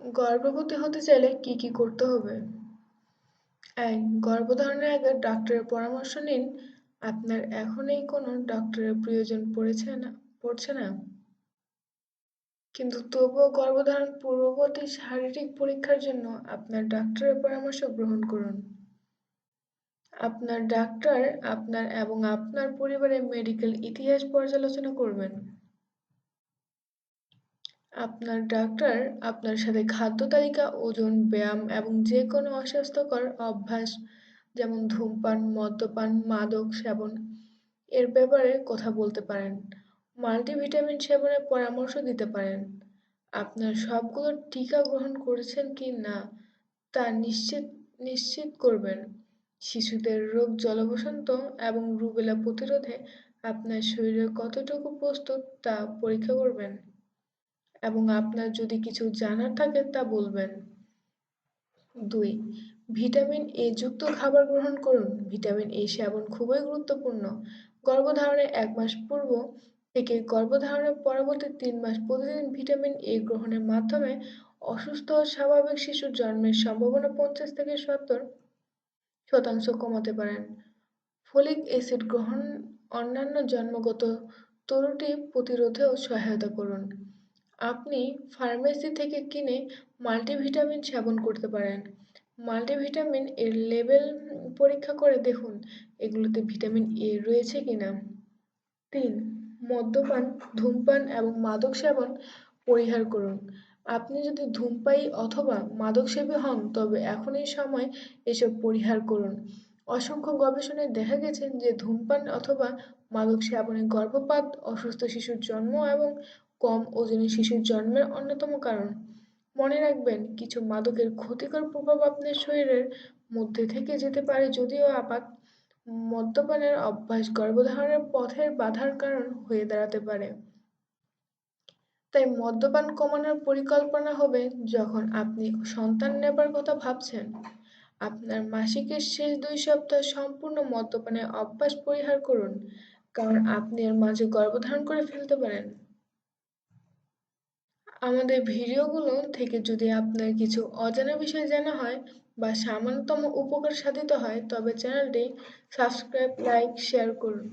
গর্ভবতী হতে চাইলে কি কি করতে হবে? এক, গর্ভধারণের আগে ডাক্তারের পরামর্শ নিন। আপনার এখনই কোনো ডাক্তারের প্রয়োজন পড়েছে না, পড়ছে না। কিন্তু তবুও গর্ভধারণ পূর্ববর্তী শারীরিক পরীক্ষার জন্য আপনার ডাক্তারের পরামর্শ গ্রহণ করুন। আপনার ডাক্তার আপনার এবং আপনার পরিবারের মেডিকেল ইতিহাস পর্যালোচনা করবেন। আপনার ডাক্তার আপনার সাথে খাদ্য তালিকা, ওজন, ব্যায়াম এবং যে কোনো অস্বাস্থ্যকর অভ্যাস, যেমন ধূমপান, মদ্যপান, মাদক সেবন, এর ব্যাপারে কথা বলতে পারেন। মাল্টিভিটামিন সেবনের পরামর্শ দিতে পারেন। আপনার সবগুলো টিকা গ্রহণ করেছেন কি না, তা নিশ্চিত নিশ্চিত করবেন। শিশুদের রোগ জলবসন্ত এবং রুবেলা প্রতিরোধে আপনার শরীরে কতটুকু প্রস্তুত তা পরীক্ষা করবেন। এবং আপনার যদি কিছু জানার থাকে তা বলবেন। দুই, ভিটামিন এ যুক্ত খাবার গ্রহণ করুন। ভিটামিন এ সেবন খুবই গুরুত্বপূর্ণ। গর্ভধারণের এক মাস পূর্ব থেকে গর্ভধারণের পরবর্তী তিন মাস প্রতিদিন ভিটামিন এ গ্রহণের মাধ্যমে অসুস্থ স্বাভাবিক শিশুর জন্মের সম্ভাবনা পঞ্চাশ থেকে সত্তর শতাংশ কমাতে পারেন। ফলিক অ্যাসিড গ্রহণ অন্যান্য জন্মগত ত্রুটি প্রতিরোধেও সহায়তা করুন। আপনি ফার্মেসি থেকে কিনে মাল্টিভিটামিন সেবন করতে পারেন। মাল্টিভিটামিন এর লেবেল পরীক্ষা করে দেখুন, এগুলোতে ভিটামিন এ রয়েছে কিনা। তিন, মদ্যপান, ধূমপান এবং মাদক সেবন পরিহার করুন। আপনি যদি ধূমপায়ী অথবা মাদকসেবী হন, তবে এখনই সময় এসব পরিহার করুন। অসংখ্য গবেষণায় দেখা গেছে যে ধূমপান অথবা মাদক সেবনে গর্ভপাত, অসুস্থ শিশুর জন্ম এবং কম ওজনের শিশুর জন্মের অন্যতম কারণ। মনে রাখবেন, কিছু মাদকের ক্ষতিকর প্রভাব আপনার শরীরের মধ্যে থেকে যেতে পারে যদিও আপাত মদ্যপানের অভ্যাস গর্ভধারণের পথের বাধার কারণ হয়ে দাঁড়াতে পারে। তাই মদ্যপান কমানোর পরিকল্পনা হবে যখন আপনি সন্তান নেবার কথা ভাবছেন। আপনার মাসিকের শেষ দুই সপ্তাহ সম্পূর্ণ মদ্যপানের অভ্যাস পরিহার করুন, কারণ আপনি এর মাঝে গর্ভধারণ করে ফেলতে পারেন। আমাদের ভিডিওগুলো থেকে যদি আপনার কিছু অজানা বিষয় জানা হয় বা সামান্যতম উপকার সাধিত হয়, তবে চ্যানেলটি সাবস্ক্রাইব, লাইক, শেয়ার করুন।